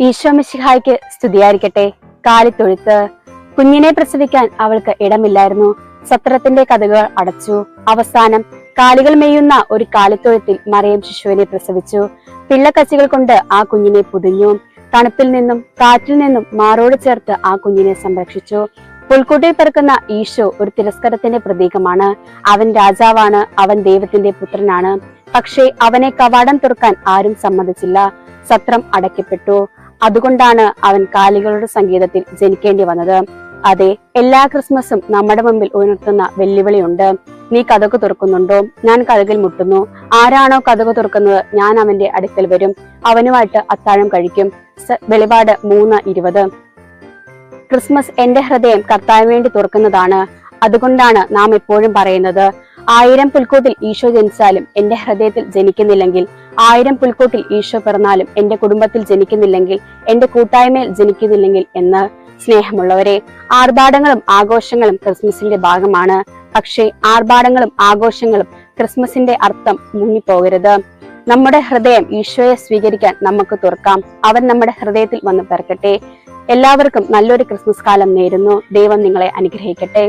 ഈശോമിശിഹായ്ക്ക് സ്തുതിയായിരിക്കട്ടെ. കാലിത്തൊഴുത്ത്. കുഞ്ഞിനെ പ്രസവിക്കാൻ അവൾക്ക് ഇടമില്ലായിരുന്നു. സത്രത്തിന്റെ കഥകൾ അടച്ചു. അവസാനം കാലികൾ മെയ്യുന്ന ഒരു കാലിത്തൊഴുത്തിൽ മറിയം ശിശുവിനെ പ്രസവിച്ചു. പിള്ളക്കച്ചികൾ കൊണ്ട് ആ കുഞ്ഞിനെ പുതിഞ്ഞു. തണുപ്പിൽ നിന്നും കാറ്റിൽ നിന്നും മാറോട് ചേർത്ത് ആ കുഞ്ഞിനെ സംരക്ഷിച്ചു. പുൽക്കൂട്ടിൽ പിറക്കുന്ന ഈശോ ഒരു തിരസ്കരത്തിന്റെ പ്രതീകമാണ്. അവൻ രാജാവാണ് അവൻ ദൈവത്തിന്റെ പുത്രനാണ്. പക്ഷേ അവനെ കവാടം തുറക്കാൻ ആരും സമ്മതിച്ചില്ല. സത്രം അടയ്ക്കപ്പെട്ടു. അതുകൊണ്ടാണ് അവൻ കാലികളുടെ സംഗീതത്തിൽ ജനിക്കേണ്ടി വന്നത്. അതെ എല്ലാ ക്രിസ്മസും നമ്മുടെ മുമ്പിൽ ഉയർത്തുന്ന വെല്ലുവിളിയുണ്ട്. നീ കഥക് തുറക്കുന്നുണ്ടോ? ഞാൻ കഥകിൽ മുട്ടുന്നു. ആരാണോ കഥക് തുറക്കുന്നത്? ഞാൻ അവന്റെ അടുക്കൽ വരും. അവനുമായിട്ട് അത്താഴം കഴിക്കും. വെളിപാട് മൂന്ന് ഇരുപത്. ക്രിസ്മസ് എന്റെ ഹൃദയം കർത്താവിന് വേണ്ടി തുറക്കുന്നതാണ്. അതുകൊണ്ടാണ് നാം എപ്പോഴും പറയുന്നത് ആയിരം പുൽക്കൂട്ടിൽ ഈശോ ജനിച്ചാലും എന്റെ ഹൃദയത്തിൽ ജനിക്കുന്നില്ലെങ്കിൽ ആയിരം പുൽക്കൂട്ടിൽ ഈശോ പിറന്നാലും എന്റെ കുടുംബത്തിൽ ജനിക്കുന്നില്ലെങ്കിൽ എന്റെ കൂട്ടായ്മയിൽ ജനിക്കുന്നില്ലെങ്കിൽ എന്ന് സ്നേഹമുള്ളവരെ ആർഭാടങ്ങളും ആഘോഷങ്ങളും ക്രിസ്മസിന്റെ ഭാഗമാണ്. പക്ഷേ ആർഭാടങ്ങളും ആഘോഷങ്ങളും ക്രിസ്മസിന്റെ അർത്ഥം മുങ്ങിപ്പോകരുത്. നമ്മുടെ ഹൃദയം ഈശോയെ സ്വീകരിക്കാൻ നമുക്ക് തുറക്കാം. അവൻ നമ്മുടെ ഹൃദയത്തിൽ വന്ന് പിറക്കട്ടെ. എല്ലാവർക്കും നല്ലൊരു ക്രിസ്മസ് കാലം നേരുന്നു. ദൈവം നിങ്ങളെ അനുഗ്രഹിക്കട്ടെ.